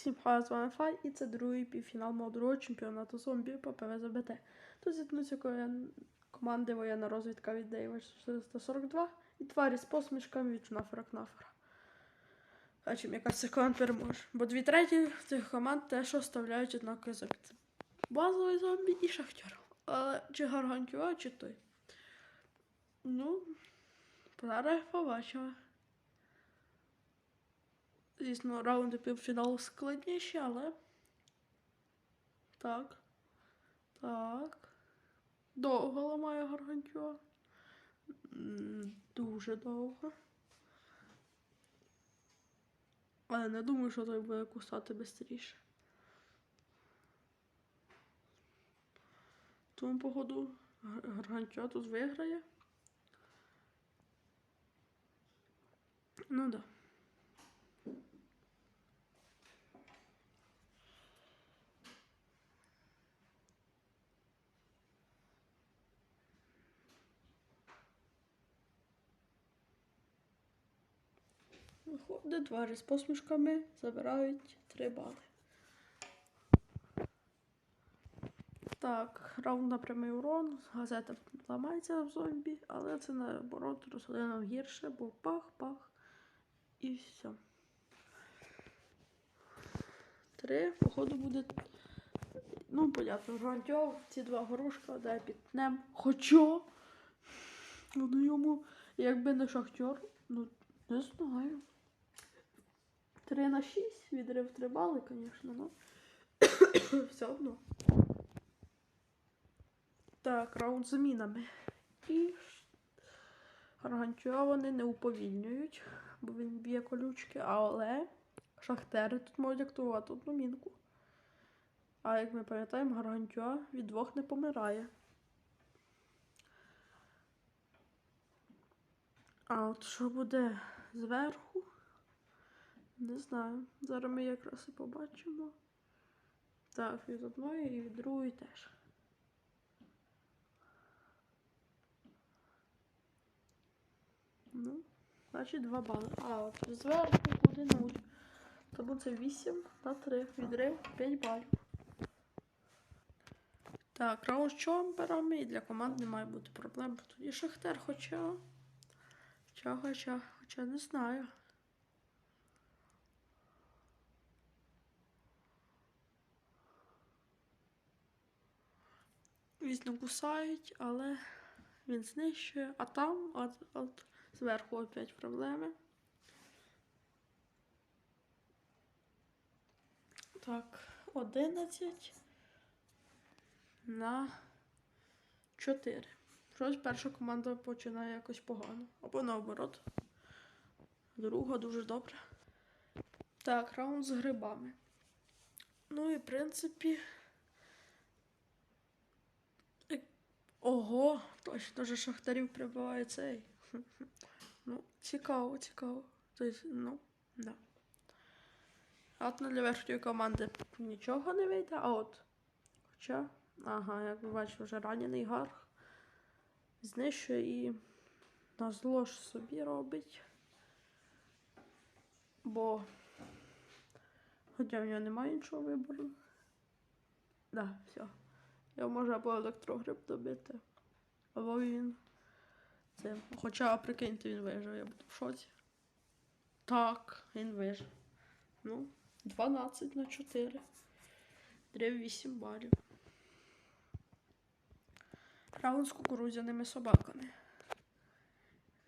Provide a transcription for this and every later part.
Всім хай з вами Фай, і це другий півфінал мого чемпіонату зомбі по ПВЗБТ. Тут зіткнуться команди воєнна розвідка від Дейва 442 і тварі з посмішками від Шнафера Кнафера. А чим яка з команд переможе? Бо дві треті цих команд теж оставляють однакові зомбі. Базовий зомбі і шахтер. Але чи Гаргантюа, чи той. Ну, зараз побачимо. Звісно, раунди півфіналу складніші, але. Так. Так. Довго ламає гаргантюа. Дуже довго. Але не думаю, що той буде кусати швидше. Тому, походу, Гар- гаргантюа тут виграє. Ну да. Виходить, тварі з посмішками забирають 3 бали. Так, раунд на прямий урон. Газета ламається в зомбі, але це наоборот рослинам гірше, бо пах-пах і все. Три, походу, буде. Ну, понятно, грантьов, ці два горошка, дай підтнем. Хоча. Ну, йому, якби не шахтер, ну, не знаю. 3 на 6, відрив 3 бали, звісно, ну. Все одно. Так, раунд з замінами. І Гаргантюа вони не уповільнюють, бо він б'є колючки, але шахтери тут можуть актувати одну мінку. А як ми пам'ятаємо, Гаргантюа від двох не помирає. А от що буде зверху? Не знаю. Зараз ми якраз і побачимо. Так, від одної і від другої теж. Ну, значить 2 бали. А, от зверху буде 0. Тому це 8 на 3. Відрив 5 балів. Так, раунд з чомперами і для команд не має бути проблем. Тоді Шахтер, хоча. Хоча, хоча, хоча не знаю. Звісно, кусають, але він знищує. А там от, от зверху опять проблеми. Так, 11 на 4. Щось перша команда починає якось погано. Або наоборот. Друга дуже добре. Так, раунд з грибами. Ну і в принципі. Ого, точно же шахтарів прибиває цей. Ну, цікаво, цікаво. Тобто, ну, да. А от для верхньої команди нічого не вийде, а от. Хоча, ага, як ви бачите, вже ранений гарх знищує і на зло ж собі робить. Бо хоча в нього немає іншого вибору. Да, все. Його може або електрогриб добити, або він. Це. Хоча, прикиньте, він вижив, я буду в шоці. Так, він вижив. Ну, 12 на 4. Древ 8 балів. Раунд з кукурудзяними собаками.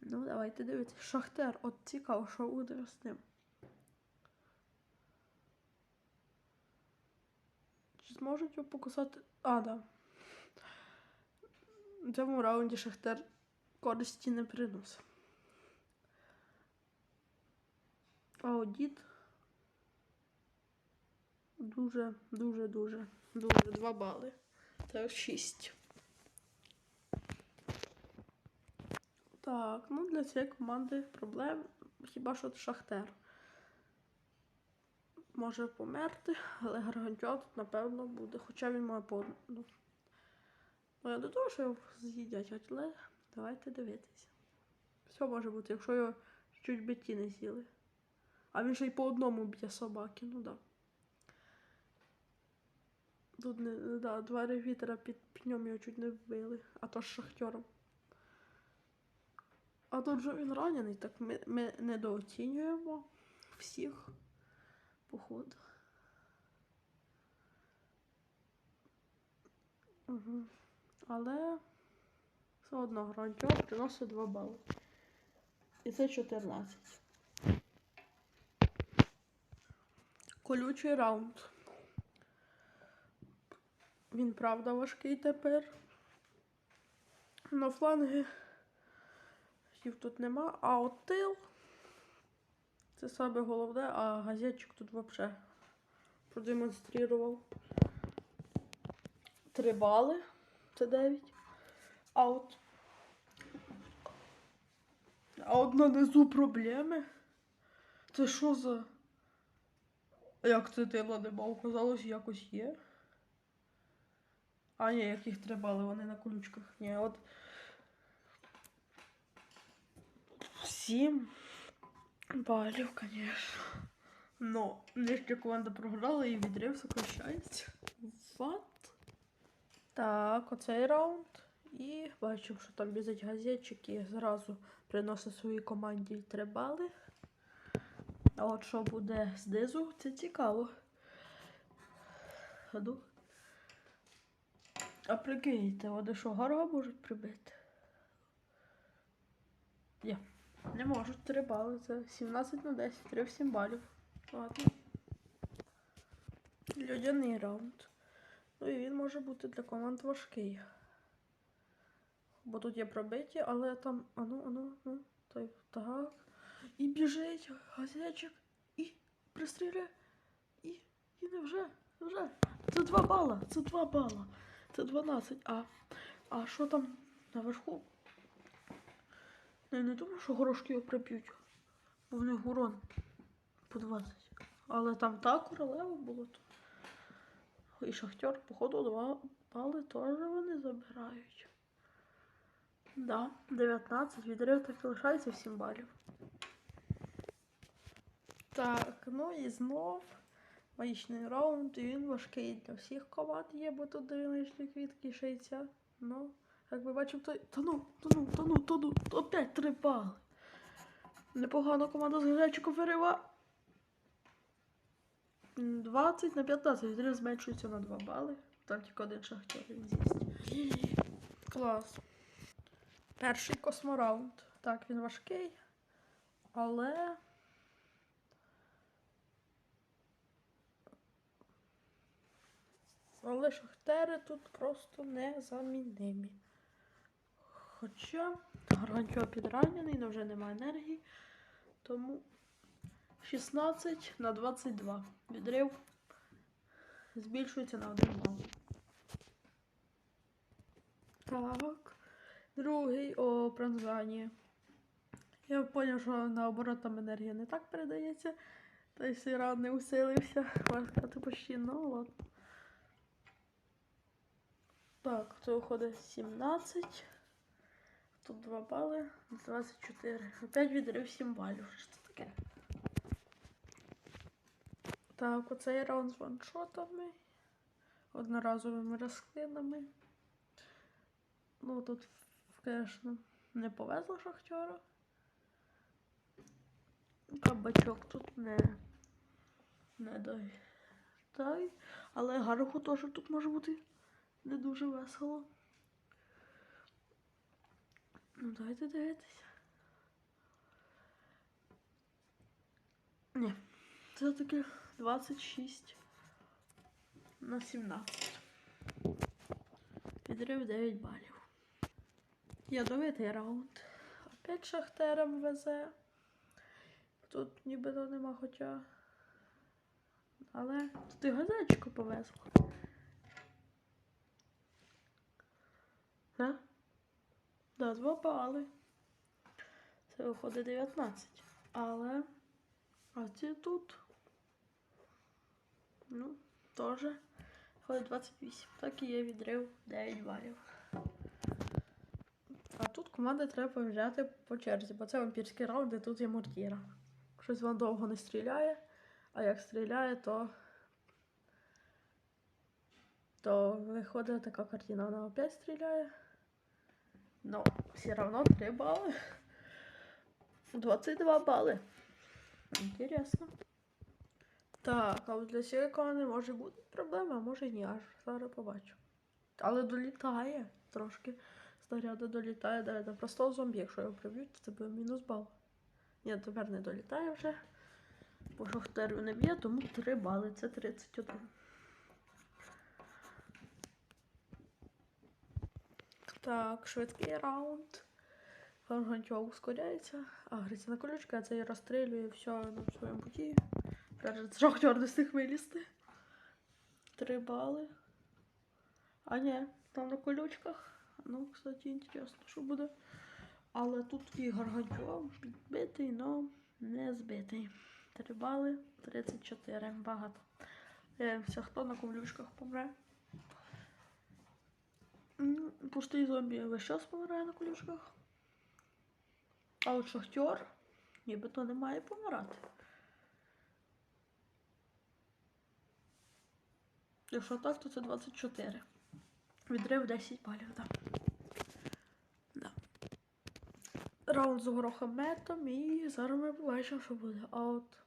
Ну, давайте дивитися. Шахтер, от цікаво, що буде з ним. Чи зможуть його покусати? А, да. В цьому раунді Шахтер користі не приносить. А от дуже, дуже, дуже, дуже. Два бали. Це шість. Так, ну для цієї команди проблем хіба що Шахтер. Може померти, але Гаргантюа тут, напевно, буде. Хоча він має по. Ну, ну я до того, що його з'їдять, але давайте дивитися. Все може бути, якщо його чуть биті не з'їли. А він ще й по одному б'є собаки, ну да. Тут не, да, два ревітера під пнем його чуть не вбили, а то з шахтером. А тут же він ранений, так ми, ми недооцінюємо всіх, походу. Угу. Але все одно гранчок приносить 2 бали. І це 14. Колючий раунд. Він правда важкий тепер. На фланги їх тут нема, а от тил. Це саме головне, а газетчик тут взагалі продемонстрував. Три бали. Це 9. А от. А от на низу проблеми. Це що за. Як це тила нема? Оказалось, якось є. А, ні, яких три бали, вони на колючках. Ні, от. Сім балів, звісно. Ну, нижня команда програла і відрив сокращається. What? Так, оцей раунд. І бачимо, що там біжить газетчик і зразу приносить своїй команді 3 бали. А от що буде знизу, це цікаво. Ну. А прикиньте, вони що, гарга можуть прибити? Ні, не можуть 3 бали. Це 17 на 10, 3 в 7 балів. Ладно. Людяний раунд. Ну і він може бути для команд важкий. Бо тут є пробиті, але там. Ану, ану, ну, той так. І біжить газячик, і пристріляє, і. І не вже, вже. Це 2 бала, це 2 бала. Це 12. А а що там наверху? Я не думаю, що горошки його приб'ють. Бо в них урон по 20. Але там так королева було то. І шахтер, походу, 2 бали теж вони забирають. Да, 19. Відрив так лишається 7 балів. Так, ну і знов магічний раунд, і він важкий для всіх команд є, бо тут динамічні квітки 60. Ну, як ми бачимо, то. Та ну, та ну, та ну, та ну, опять 3 бали. Непогано команда з гречиком вирива. 20 на 15. Відрив зменшується на 2 бали. Там тільки один шахтер він з'їсть. Клас. Перший космораунд. Так, він важкий, але. Але шахтери тут просто незамінимі. Хоча Гарганчо підранений, але вже немає енергії. Тому 16 на 22. Відрив збільшується на один бал. Так. Другий о пронзанні. Я зрозумів, що наоборот там енергія не так передається. Та й сиран не усилився. Можна сказати, почти ну ладно. Так, це виходить 17. Тут 2 бали, 24. Опять відрив 7 балів. Що це таке? Так, оцей раунд з ваншотами. Одноразовими розклинами. Ну, тут, звісно, не повезло шахтеру. Кабачок тут не не дай. Дай. Але гарху теж тут може бути не дуже весело. Ну, давайте дивитися. Ні, це таки 26 на 17. Підрив 9 балів. Ядовитий раунд. Опять шахтерам везе. Тут нібито нема хоча. Але тут і газечку повезло. Да? Да, 2 бали. Це виходить 19. Але. А ці тут. Ну, теж. Виходить 28. Так і є відрив 9 балів. А тут команди треба взяти по черзі, бо це вампірський раунд, і тут є мортіра. Щось воно довго не стріляє, а як стріляє, то то виходить така картина, вона опять стріляє. Ну, все равно 3 бали. 22 бали. Інтересно. Так, а от для команди може бути проблема, а може ні, аж зараз побачу. Але долітає трошки. Снаряда долітає до, до простого зомбі. Якщо його приб'ють, то буде мінус бал. Ні, тепер не долітає вже. Бо шахтерю не б'є, тому 3 бали. Це 31. Так, швидкий раунд. Гаргантьов ускоряється. Агриться на колючка, а це розстрілює все на своєму путі. Кажуть, шахтер не встиг вилізти. Три бали. А ні, там на колючках. Ну, кстати, інтересно, що буде. Але тут і Гаргантьов підбитий, но не збитий. Три бали, 34. Багато. Дивимося, хто на колючках помре. Пустий зомбі весь час помирає на колючках. А от шахтер нібито не має помирати. Якщо так, то це 24. Відрив 10 балів, так. Да. Раунд з горохометом і зараз ми побачимо, що буде. А от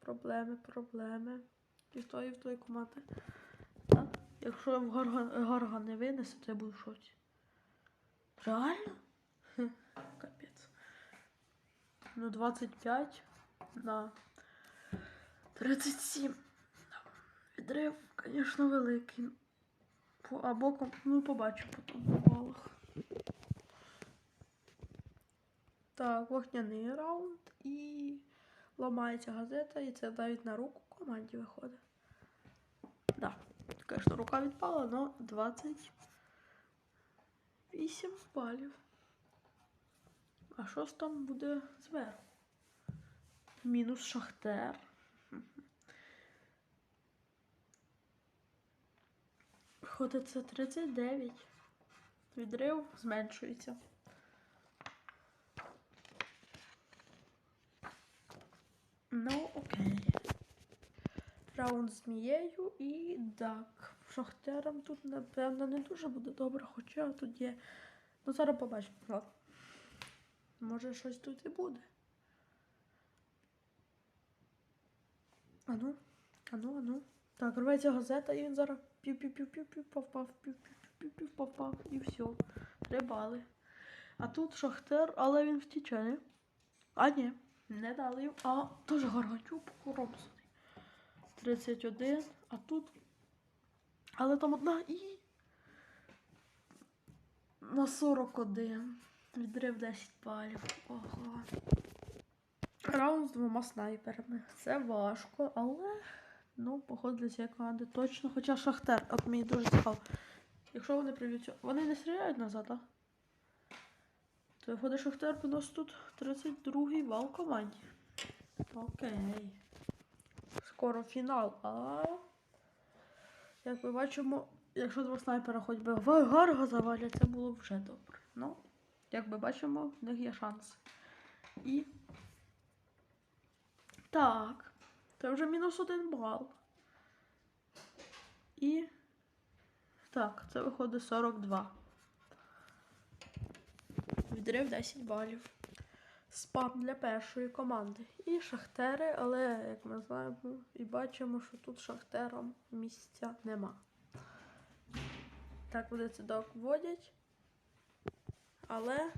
проблеми, проблеми. І в тої, і в тої команди. Якщо в Гарга, не винесе, то я буду в шоці. Реально? Хм, Капець. Ну, 25 на 37. Відрив, звісно, великий. По- А боком, ну, побачу потім по балах. Так, вогняний раунд і ламається газета, і це навіть на руку команді виходить. Да. Звісно, рука відпала, але 28 балів. А що ж там буде зверху? Мінус шахтер. Виходить, це 39. Відрив зменшується. Ну, окей. Раунд змією і так. Шахтерам тут, напевно, не дуже буде добре, хоча тут є. Ну, зараз побачимо. Може, щось тут і буде. Ану, ану, ану. Так, рветься газета, і він зараз пів-пів-пів-пів-пів попав, пів-пів-пів-пів попав, і все. Три бали. А тут шахтер, але він втіче, не? А ні, не дали. А, теж гаргачу покоробсаний. 31, а тут. Але там одна і. На 41. Відрив 10 балів. Ого. Раунд з двома снайперами. Це важко, але. Ну, походу для цієї команди точно. Хоча Шахтер, от мені дуже цікаво. Якщо вони прийдуть. Вони не стріляють назад, а? То виходить Шахтер, у нас тут 32-й бал в команді. Окей. Скоро фінал, а. Як ми бачимо, якщо два снайпера хоч би в гарга завалять, це було вже добре. Ну, як ми бачимо, в них є шанс. І. Так. Це вже мінус один бал. І. Так, це виходить 42. Відрив 10 балів. Спам для першої команди. І шахтери, але, як ми знаємо, і бачимо, що тут шахтерам місця нема. Так, вони це док вводять. Але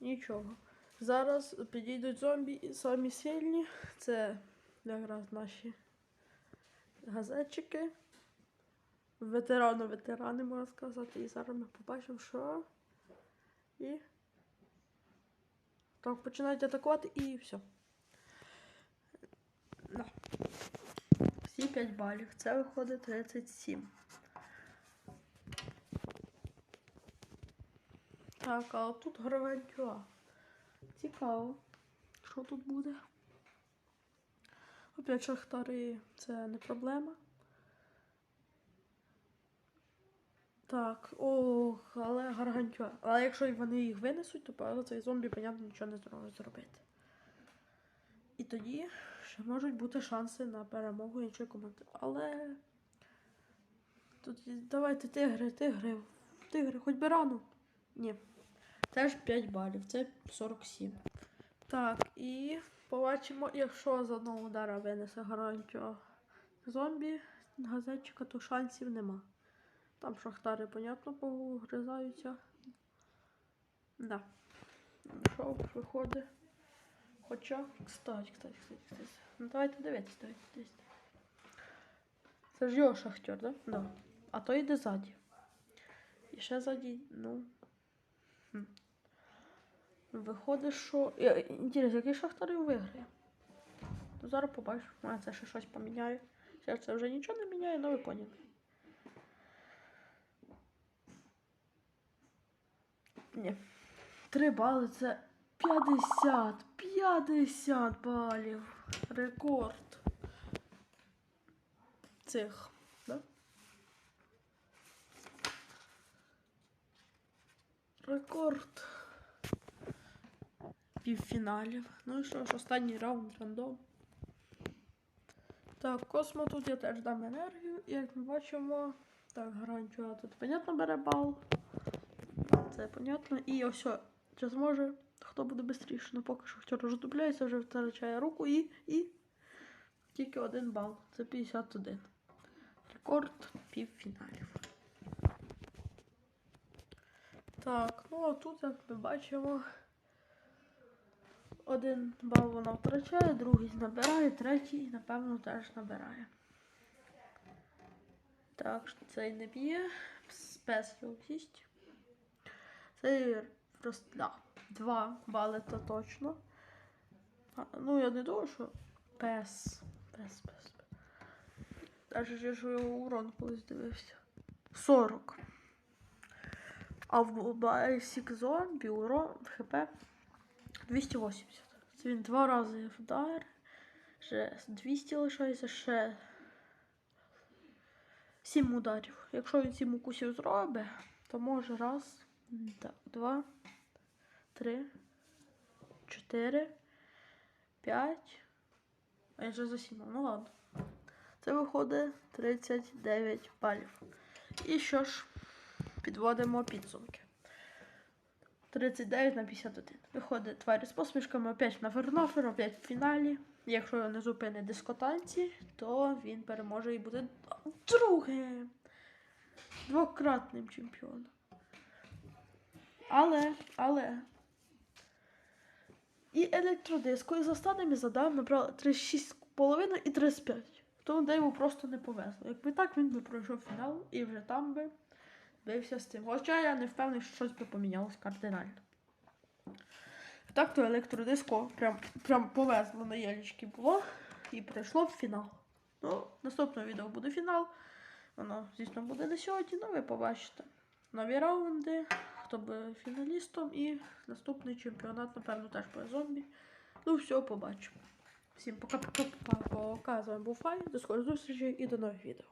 нічого. Зараз підійдуть зомбі і самі сильні. Це якраз наші газетчики. Ветерани, ветерани, можна сказати. І зараз ми побачимо, що. І. Так, починають атакувати і все. Да. Всі 5 балів. Це виходить 37. Так, а тут гравенчуа. Цікаво. Що тут буде? Опять шахтари це не проблема. Так, ох, але гаргантюа. Але якщо вони їх винесуть, то цей зомбі, понятно, нічого не зможе зробити. І тоді ще можуть бути шанси на перемогу іншої команди. Але тут давайте тигри, тигри. Тигри, хоч би рано. Ні. Теж 5 балів, це 47. Так, і побачимо, якщо з одного удара винесе гарантію зомбі, газетчика, то шансів нема. Там шахтари, понятно, погризаються. Да. Що виходить? Хоча, кстати, кстати, кстати, кстати. Ну давайте дивитися, давайте дивитися. Це ж його шахтер, да? Да. А то йде ззаді. І ще ззаді, ну. хм. Виходить, що. Інтересно, який шахтар його виграє? Ну, зараз побачу. А це ще щось поміняє. Це, вже нічого не міняє, ну ви поняли. Ні. Три бали це 50. 50 балів. Рекорд. Цих, да? Рекорд. Півфіналів. Ну і що ж, останній раунд рандом. Так, Космо тут я теж дам енергію, і як ми бачимо, так, гарантія тут, понятно, бере бал. Це понятно. І ось, чи зможе, хто буде швидше. Ну поки що вчора роздупляється, вже втрачає руку і, і тільки один бал. Це 51. Рекорд півфіналів. Так, ну а тут, як ми бачимо, один бал вона втрачає, другий набирає, третій, напевно, теж набирає. Так, що цей не б'є. Спес його їсть. Це просто да, два бали то точно. А, ну, я не думаю, що пес. Пес, пес. Даже я ж його урон колись дивився. 40. А в Basic Zombie урон ХП 280. Це він два рази вдар. Ще 200 лишається, ще 7 ударів. Якщо він 7 укусів зробить, то може раз, так, два, три, чотири, п'ять. А я вже засімав. Ну ладно. Це виходить 39 балів. І що ж, підводимо підсумки. 39 на 51. Виходить тварі з посмішками опять на Фернофер, опять в фіналі. Якщо не зупинить дискотанці, то він переможе і буде другим. Двократним чемпіоном. Але, але. І електродиско і станами задав набрав 36,5 і 35. Тому Дейву просто не повезло. Якби так, він би пройшов фінал і вже там би бився з тим. Хоча я не впевнений, що щось би помінялось кардинально. Так то електродиско прям, прям повезло на ялічки було і пройшло в фінал. Ну, наступне відео буде фінал. Воно, звісно, буде не сьогодні, але ви побачите. Нові раунди, хто буде фіналістом і наступний чемпіонат, напевно, теж буде зомбі. Ну, все, побачимо. Всім пока-пока. Пока. З вами був Фай. До скорої зустрічі і до нових відео.